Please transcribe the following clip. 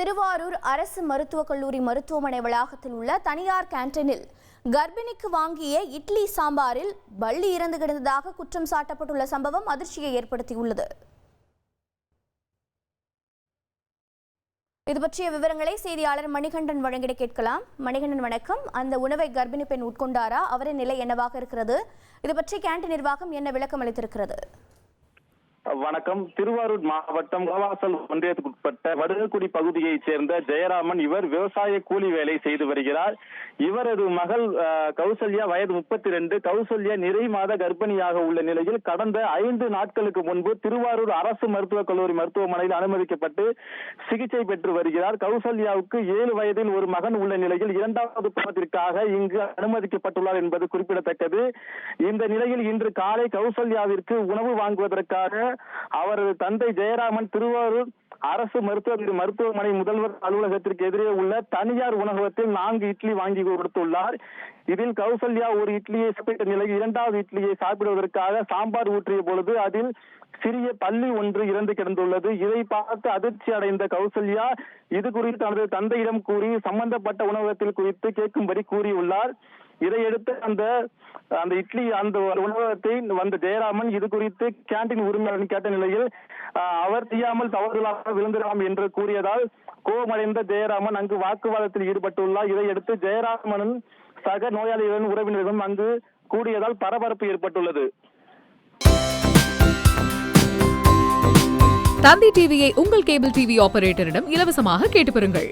திருவாரூர் அரசு மருத்துவக் கல்லூரி மருத்துவமனை வளாகத்தில் உள்ள தனியார் கேண்டீனில் கர்ப்பிணிக்கு வாங்கிய இட்லி சாம்பாரில் பள்ளி இறந்து கிடந்ததாக குற்றம் சாட்டப்பட்டுள்ள சம்பவம் அதிர்ச்சியை ஏற்படுத்தியுள்ளது. இது பற்றிய விவரங்களை செய்தியாளர் மணிகண்டன் வழங்கிட கேட்கலாம். மணிகண்டன் வணக்கம். அந்த உணவை கர்ப்பிணி பெண் உட்கொண்டாரா? அவரின் நிலை என்னவாக இருக்கிறது? இது பற்றி கேண்டீன் நிர்வாகம் என்ன விளக்கம் அளித்திருக்கிறது? வணக்கம். திருவாரூர் மாவட்டம் குளவாசல் ஒன்றியத்துக்குட்பட்ட வடுகக்குடி பகுதியைச் சேர்ந்த ஜெயராமன் இவர் விவசாய கூலி வேலை செய்து வருகிறார். இவரது மகள் கௌசல்யா வயது முப்பத்தி ரெண்டு கௌசல்யா நிறை மாத கர்ப்பிணியாக உள்ள நிலையில் கடந்த ஐந்து நாட்களுக்கு முன்பு திருவாரூர் அரசு மருத்துவக் கல்லூரி மருத்துவமனையில் அனுமதிக்கப்பட்டு சிகிச்சை பெற்று வருகிறார். கௌசல்யாவுக்கு ஏழு வயதில் ஒரு மகன் உள்ள நிலையில் இரண்டாவது பாகத்திற்காக இங்கு அனுமதிக்கப்பட்டுள்ளார் என்பது குறிப்பிடத்தக்கது. இந்த நிலையில் இன்று காலை கௌசல்யாவிற்கு உணவு வாங்குவதற்காக அவரது தந்தை ஜெயராமன் திருவாரூர் அரசு மருத்துவ மருத்துவமனை முதல்வர் அலுவலகத்திற்கு எதிரே உள்ள தனியார் உணவகத்தில் நான்கு இட்லி வாங்கி கொடுத்துள்ளார். இதில் கௌசல்யா ஒரு இட்லியை சாப்பிட்ட நிலையில் இரண்டாவது இட்லியை சாப்பிடுவதற்காக சாம்பார் ஊற்றிய பொழுது அதில் சிறிய பள்ளி ஒன்று இறந்து கிடந்துள்ளது. இதை பார்த்து அதிர்ச்சி அடைந்த கௌசல்யா இது குறித்து தனது தந்தையிடம் கூறி சம்பந்தப்பட்ட உணவகத்தில் குறித்து கேட்கும்படி கூறியுள்ளார். இதையடுத்து அந்த அந்த இட்லி அந்த உணவகத்தை வந்த ஜெயராமன் இது குறித்து கேண்டீன் உரிமையாளர் கேட்ட நிலையில் அவர் செய்யாமல் தவறுதலாக விழுந்துடலாம் என்று கூறியதால் கோபமடைந்த ஜெயராமன் அங்கு வாக்குவாதத்தில் ஈடுபட்டுள்ளார். இதையடுத்து ஜெயராமனும் சக நோயாளிகளின் உறவினர்களும் அங்கு கூடியதால் பரபரப்பு ஏற்பட்டுள்ளது. தந்தி டிவியை உங்கள் கேபிள் டிவி ஆபரேட்டரிடம் இலவசமாக கேட்டு பெறுங்கள்.